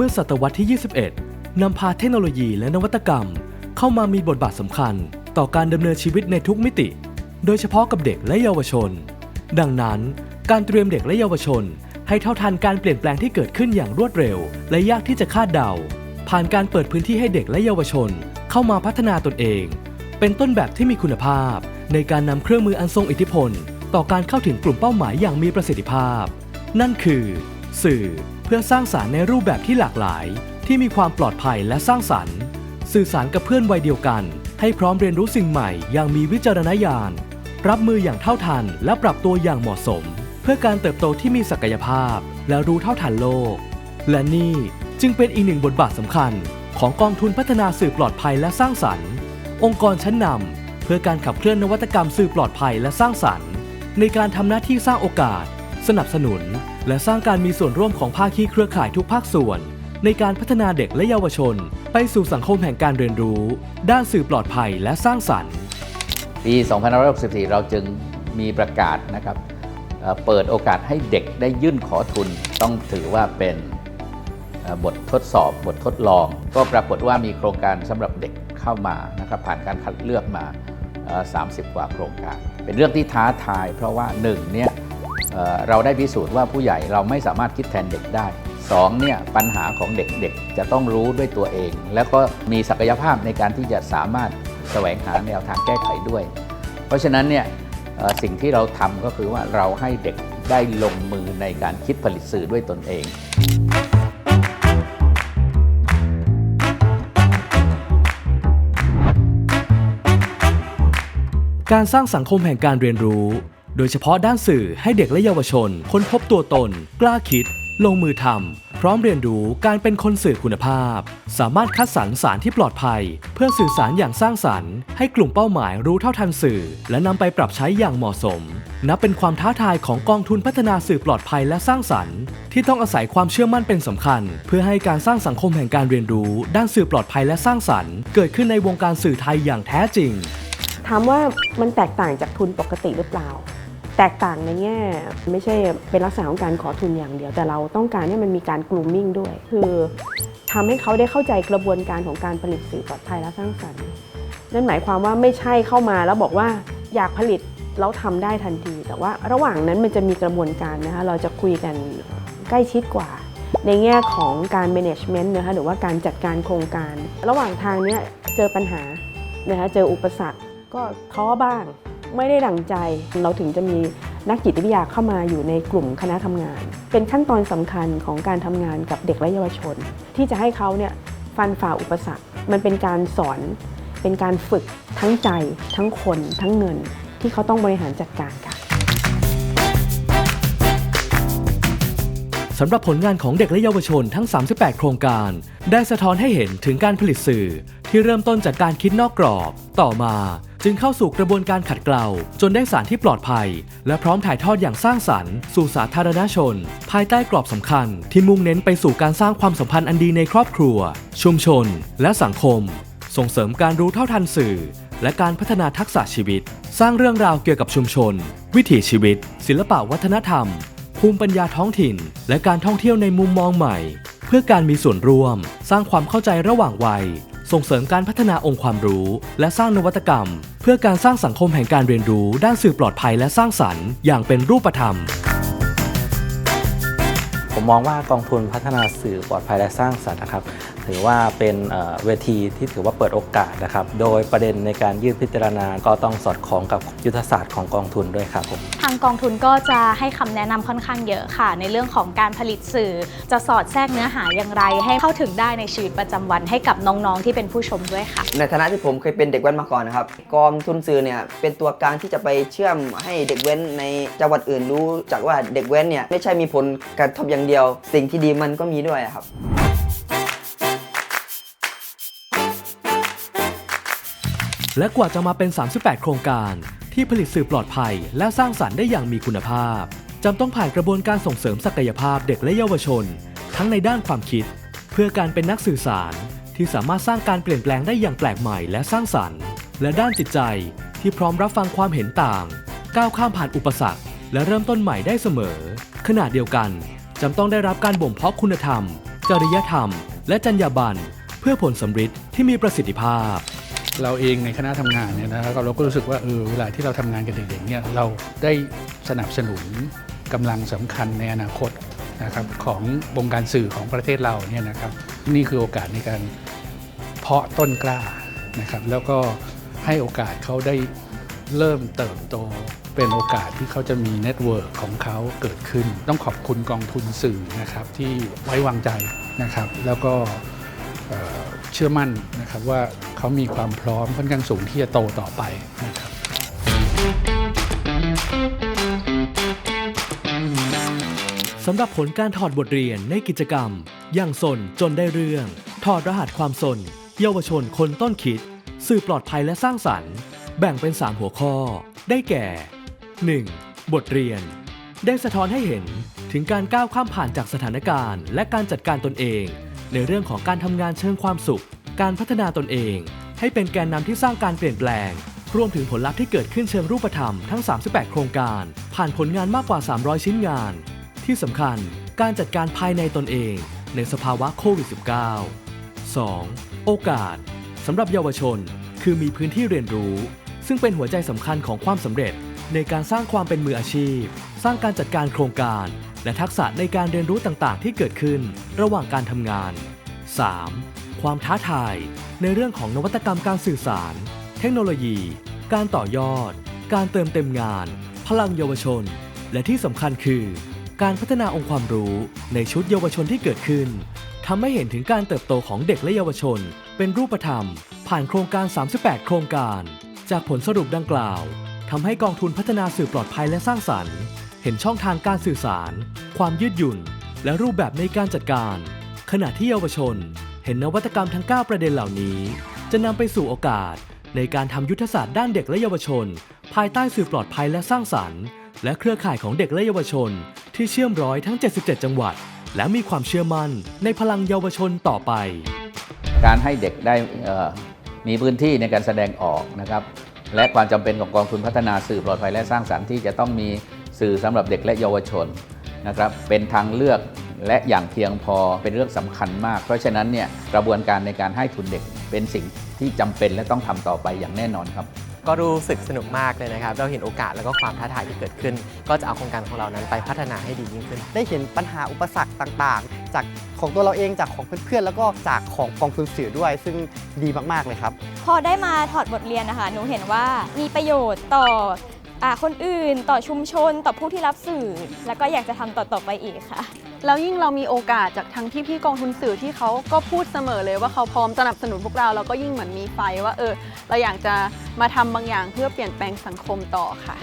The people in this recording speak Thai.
เมื่อศตวรรษที่ 21 นำพาเทคโนโลยีและนวัตกรรม เข้ามามีบทบาทสำคัญ ต่อการดำเนินชีวิตในทุกมิติ โดยเฉพาะกับเด็กและเยาวชน ดังนั้น การเตรียมเด็กและเยาวชน ให้เท่าทันการเปลี่ยนแปลงที่เกิดขึ้นอย่างรวดเร็ว และยากที่จะคาดเดา ผ่านการเปิดพื้นที่ให้เด็กและเยาวชน เข้ามาพัฒนาตนเอง เป็นต้นแบบที่มีคุณภาพ ในการนำเครื่องมืออันทรงอิทธิพล ต่อการเข้าถึงกลุ่มเป้าหมายอย่างมีประสิทธิภาพ นั่นคือ สื่อเพื่อสร้างสารรค์ในรูปแบบที่หลากหลาย ที่มีความปลอดภัยและสร้างสรรค์ สื่อสารกับเพื่อนวัยเดียวกัน ให้พร้อมเรียนรู้สิ่งใหม่อย่างมีวิจารณญาณ รับมืออย่างเท่าทันและปรับตัวอย่างเหมาะสม เพื่อการเติบโตที่มีศักยภาพ และรู้เท่าทันโลก และนี่จึงเป็นอีกหนึ่งบทบาทสำคัญ ของกองทุนพัฒนาสื่อปลอดภัยและสร้างสรรค์ องค์กรชั้นนำเพื่อการขับเคลื่อนนวัตกรรมสื่อปลอดภัยและสร้างสรรค์ ในการทำหน้าที่สร้างโอกาส สนับสนุน และสร้างการมีส่วนร่วมของภาคีเครือข่ายทุกภาคส่วน ในการพัฒนาเด็กและเยาวชน ไปสู่สังคมแห่งการเรียนรู้ ด้านสื่อปลอดภัยและสร้างสรรค์ ปี 2564 เราจึงมีประกาศนะครับเปิดโอกาสให้เด็กได้ยื่นขอทุน ต้องถือว่าเป็นบททดสอบบททดลอง ก็ปรากฏว่ามีโครงการสำหรับเด็กเข้ามานะครับผ่านการคัดเลือกมา 30 กว่าโครงการ เป็นเรื่องที่ท้าทาย เพราะว่า1เนี่ย เราได้พิสูจน์ว่าผู้ใหญ่เราไม่สามารถคิดแทนเด็กได้สองเนี่ยปัญหาของเด็กๆ จะต้องรู้ด้วยตัวเอง แล้วก็มีศักยภาพในการที่จะสามารถแสวงหาแนวทางแก้ไขด้วย เพราะฉะนั้นเนี่ยสิ่งที่เราทำก็คือว่าเราให้เด็กได้ลงมือในการคิดผลิตสื่อด้วยตนเองการสร้างสังคมแห่งการเรียนรู้ โดยเฉพาะด้านสื่อให้เด็กและเยาวชน ค้นพบตัวตน กล้าคิด ลงมือทำพร้อมเรียนรู้การเป็นคนสื่อคุณภาพ สามารถคัดสรรสารที่ปลอดภัย เพื่อสื่อสารอย่างสร้างสรรค์ ให้กลุ่มเป้าหมายรู้เท่าทันสื่อ และนำไปปรับใช้อย่างเหมาะสม นับเป็นความท้าทายของกองทุนพัฒนาสื่อปลอดภัยและสร้างสรรค์ ที่ต้องอาศัยความเชื่อมั่นเป็นสำคัญ เพื่อให้การสร้างสังคมแห่งการเรียนรู้ ด้านสื่อปลอดภัยและสร้างสรรค์ เกิดขึ้นในวงการสื่อไทยอย่างแท้จริง ถามว่ามันแตกต่างจากทุนปกติหรือเปล่า แตกต่างในแง่ไม่ใช่เป็นลักษณะของการขอทุนอย่างเดียว แต่เราต้องการให้มันมีการ grooming ด้วย คือทำให้เขาได้เข้าใจกระบวนการของการผลิตสื่อปลอดภัยและสร้างสรรค์นั่นหมายความว่าไม่ใช่เข้ามาแล้วบอกว่าอยากผลิตแล้วทำได้ทันที แต่ว่าระหว่างนั้นมันจะมีกระบวนการนะคะเราจะคุยกันใกล้ชิดกว่า ในแง่ของการ management นะคะหรือว่าการจัดการโครงการ ระหว่างทางเนี้ยเจอปัญหานะคะเจออุปสรรคก็ท้อบ้าง ไม่ได้ดังใจ เราถึงจะมีนักจิตวิทยาเข้ามาอยู่ในกลุ่มคณะทำงาน เป็นขั้นตอนสำคัญของการทำงานกับเด็กและเยาวชน ที่จะให้เขาเนี่ยฟันฝ่าอุปสรรค มันเป็นการสอน เป็นการฝึกทั้งใจ ทั้งคน ทั้งเงิน ที่เขาต้องบริหารจัดการค่ะสำหรับผลงานของเด็กและเยาวชนทั้ง 38 โครงการ ได้สะท้อนให้เห็นถึงการผลิตสื่อ ที่เริ่มต้นจากการคิดนอกกรอบ ต่อมาจึงเข้าสู่กระบวนการขัดเกลา จนได้สารที่ปลอดภัย และพร้อมถ่ายทอดอย่างสร้างสรรค์ สู่สาธารณชน ภายใต้กรอบสำคัญ ที่มุ่งเน้นไปสู่การสร้างความสัมพันธ์อันดีในครอบครัว ชุมชน และสังคม ส่งเสริมการรู้เท่าทันสื่อ และการพัฒนาทักษะชีวิต สร้างเรื่องราวเกี่ยวกับชุมชน วิถีชีวิต ศิลปะวัฒนธรรม ภูมิปัญญาท้องถิ่น และการท่องเที่ยวในมุมมองใหม่ เพื่อการมีส่วนร่วม สร้างความเข้าใจระหว่างวัย ส่งเสริมการพัฒนาองค์ความรู้ และสร้างนวัตกรรม เพื่อการสร้างสังคมแห่งการเรียนรู้ ด้านสื่อปลอดภัยและสร้างสรรค์ อย่างเป็นรูปธรรม ผมมองว่ากองทุนพัฒนาสื่อปลอดภัยและสร้างสรรค์นะครับ ถือว่าเป็นเอ่อเวทีที่ถือว่าเปิดโอกาสนะครับ โดยประเด็นในการยื่นพิจารณาก็ต้องสอดคล้องกับยุทธศาสตร์ของกองทุนด้วยครับผมทางกองทุนก็จะให้คำแนะนำค่อนข้างเยอะค่ะ ในเรื่องของการผลิตสื่อ จะสอดแทรกเนื้อหาอย่างไร ให้เข้าถึงได้ในชีวิตประจำวันให้กับน้องๆ ที่เป็นผู้ชมด้วยค่ะ ในฐานะที่ผมเคยเป็นเด็กแว้นมาก่อนนะครับกองทุนสื่อเนี่ยเป็นตัวกลางที่จะไปเชื่อมให้เด็กแว้นในจังหวัดอื่นรู้จากว่าเด็กแว้นเนี่ยไม่ใช่มีผลกระทบอย่างเดียว สิ่งที่ดีมันก็มีด้วยครับ และกว่าจะมาเป็น 38 โครงการ ที่ผลิตสื่อปลอดภัย และสร้างสรรค์ได้อย่างมีคุณภาพจำต้องผ่านกระบวนการส่งเสริมศักยภาพเด็กและเยาวชน ทั้งในด้านความคิด เพื่อการเป็นนักสื่อสาร ที่สามารถสร้างการเปลี่ยนแปลงได้อย่างแปลกใหม่และสร้างสรรค์ และด้านจิตใจที่พร้อมรับฟังความเห็นต่าง ก้าวข้ามผ่านอุปสรรค และเริ่มต้นใหม่ได้เสมอ ขณะเดียวกันจำต้องได้รับการบ่มเพาะคุณธรรม จริยธรรม และจรรยาบรรณเพื่อผลสำฤทธิ์ที่มีประสิทธิภาพ เราเองในคณะทำงานเนี่ยนะครับเราก็รู้สึกว่าเออเวลาที่เราทำงานกับเด็กๆเนี่ยเราได้สนับสนุนกำลังสำคัญในอนาคตนะครับของวงการสื่อของประเทศเราเนี่ยนะครับนี่คือโอกาสในการเพาะต้นกล้านะครับแล้วก็ให้โอกาสเขาได้เริ่มเติบโตเป็นโอกาสที่เขาจะมีเน็ตเวิร์กของเขาเกิดขึ้น ต้องขอบคุณกองทุนสื่อนะครับที่ไว้วางใจนะครับ แล้วก็ เชื่อมั่นนะครับว่าเขามีความพร้อมค่อนข้างสูงที่จะโตต่อไปนะครับสำหรับผลการถอดบทเรียนในกิจกรรม อย่างสนจนได้เรื่อง ถอดรหัสความสน เยาวชนคนต้นคิด สื่อปลอดภัยและสร้างสรรค์ แบ่งเป็น 3 หัวข้อ ได้แก่ 1. บทเรียน ได้สะท้อนให้เห็นถึงการก้าวข้ามผ่านจากสถานการณ์ และการจัดการตนเอง ในเรื่องของการทำงานเชิงความสุข การพัฒนาตนเอง ให้เป็นแกนนำที่สร้างการเปลี่ยนแปลง รวมถึงผลลัพธ์ที่เกิดขึ้นเชิงรูปธรรมทั้ง 38 โครงการ ผ่านผลงานมากกว่า 300 ชิ้นงาน ที่สำคัญการจัดการภายในตนเอง ในสภาวะโควิด -19 2. โอกาสสำหรับเยาวชน คือมีพื้นที่เรียนรู้ ซึ่งเป็นหัวใจสำคัญของความสำเร็จ ในการสร้างความเป็นมืออาชีพ สร้างการจัดการโครงการและทักษะในการเรียนรู้ต่างๆ ที่เกิดขึ้นระหว่างการทำงาน 3. ความท้าทายในเรื่องของนวัตกรรมการสื่อสาร เทคโนโลยี การต่อยอด การเติมเต็มงาน พลังเยาวชน และที่สำคัญคือ การพัฒนาองค์ความรู้ในชุดเยาวชนที่เกิดขึ้นทำให้เห็นถึงการเติบโตของเด็กและเยาวชน เป็นรูปธรรม ผ่านโครงการ 38 โครงการ จากผลสรุปดังกล่าวทำให้กองทุนพัฒนาสื่อปลอดภัยและสร้างสรรค์ เห็นช่องทางการสื่อสาร ความยืดหยุ่น และรูปแบบในการจัดการ ขณะที่เยาวชน เห็นนวัตกรรมทั้ง 9 ประเด็นเหล่านี้ จะนำไปสู่โอกาส ในการทำยุทธศาสตร์ด้านเด็กและเยาวชน ภายใต้สื่อปลอดภัยและสร้างสรรค์ และเครือข่ายของเด็กและเยาวชน ที่เชื่อมร้อยทั้ง 77 จังหวัด และมีความเชื่อมั่นในพลังเยาวชนต่อไป การให้เด็กได้มีพื้นที่ในการแสดงออกนะครับและความจำเป็นของกองทุนพัฒนาสื่อปลอดภัยและสร้างสรรค์ที่จะต้องมี สื่อสำหรับเด็กและเยาวชนนะครับเป็นทางเลือกและอย่างเพียงพอเป็นเรื่องสำคัญมาก เพราะฉะนั้นเนี่ยกระบวนการในการให้ทุนเด็กเป็นสิ่งที่จำเป็นและต้องทำต่อไปอย่างแน่นอนครับ ก็รู้สึกสนุกมากเลยนะครับ เราเห็นโอกาสแล้วก็ความท้าทายที่เกิดขึ้น ก็จะเอาโครงการของเรานั้นไปพัฒนาให้ดียิ่งขึ้น ได้เห็นปัญหาอุปสรรคต่างๆ จากของตัวเราเองจากของเพื่อนๆ แล้วก็จากของกองทุนสื่อด้วย ซึ่งดีมากๆเลยครับ พอได้มาถอดบทเรียนนะคะ หนูเห็นว่ามีประโยชน์ต่ออา คนอื่นต่อชุมชนต่อผู้ที่รับสื่อ แล้วก็อยากจะทำต่อๆไปอีกค่ะ แล้วยิ่งเรามีโอกาสจากทั้งที่พี่กองทุนสื่อที่เขาก็พูดเสมอเลยว่าเขาพร้อมสนับสนุนพวกเราเราก็ยิ่งเหมือนมีไฟว่าเออเราอยากจะมาทำบางอย่างเพื่อเปลี่ยนแปลงสังคมต่อค่ะ